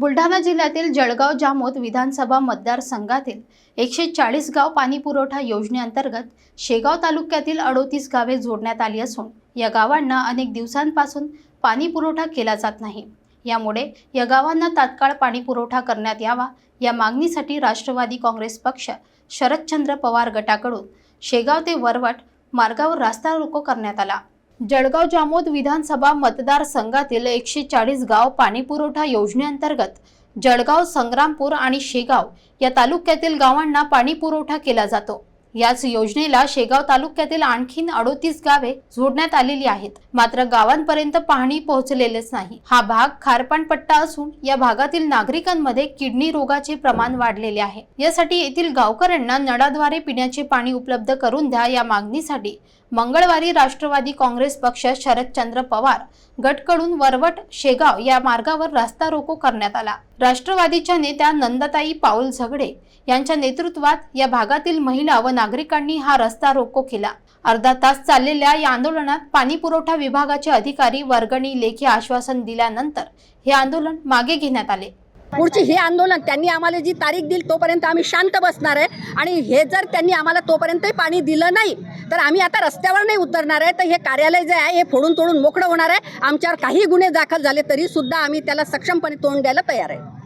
बुलढाणा जिल्ह्यातील जळगाव जामोद विधानसभा मतदारसंघातील एकशे चाळीस गाव पाणी पुरवठा योजनेअंतर्गत शेगाव तालुक्यातील अडोतीस गावे जोडण्यात आली असून या गावांना अनेक दिवसांपासून पाणी पुरवठा केला जात नाही. यामुळे या गावांना तात्काळ पाणी पुरवठा करण्यात यावा या मागणीसाठी राष्ट्रवादी काँग्रेस पक्ष शरदचंद्र पवार गटाकडून शेगाव ते वरवट मार्गावर रास्ता रोको करण्यात आला. जळगाव जामोद विधानसभा मतदारसंघातील एकशे चाळीस गाव पाणीपुरवठा योजनेअंतर्गत जळगाव संग्रामपूर आणि शेगाव या तालुक्यातील गावांना पाणी पुरवठा केला जातो. याच योजनेला शेगाव तालुक्यातील आणखीन अडोतीस गावे जोडण्यात आलेली आहेत. मात्र गावांपर्यंत पाणी पोहोचलेलेच नाही. हा भाग खारपान पट्टा असून या भागातील नागरिकांमध्ये किडनी रोगाचे प्रमाण वाढलेले आहे. यासाठी येथील गावकऱ्यांना नळाद्वारे पिण्याचे पाणी उपलब्ध करून द्या या मागणीसाठी मंगळवारी राष्ट्रवादी काँग्रेस पक्ष शरदचंद्र पवार गटकडून वरवट शेगाव या मार्गावर रास्ता रोको करण्यात आला. राष्ट्रवादीच्या नेत्या नंदताई पाऊल झगडे यांच्या नेतृत्वात या भागातील महिला व नागरिकांनी हा रस्ता रोको केला. अर्धा तास चाललेल्या या आंदोलनात पाणी पुरवठा विभागाचे अधिकारी वर्गणी लेखी आश्वासन दिल्यानंतर हे आंदोलन मागे घेण्यात आले. पुढची हे आंदोलन त्यांनी आम्हाला जी तारीख दिली तोपर्यंत आम्ही शांत बसणार आहे. आणि हे जर त्यांनी आम्हाला तोपर्यंतही पाणी दिलं नाही तर आम्ही आता रस्त्यावर नाही उतरणार आहे. तर हे कार्यालय जे आहे हे फोडून तोडून मोकळं होणार आहे. आमच्यावर काही गुन्हे दाखल झाले तरी सुद्धा आम्ही त्याला सक्षमपणे तोंड द्यायला तयार आहे.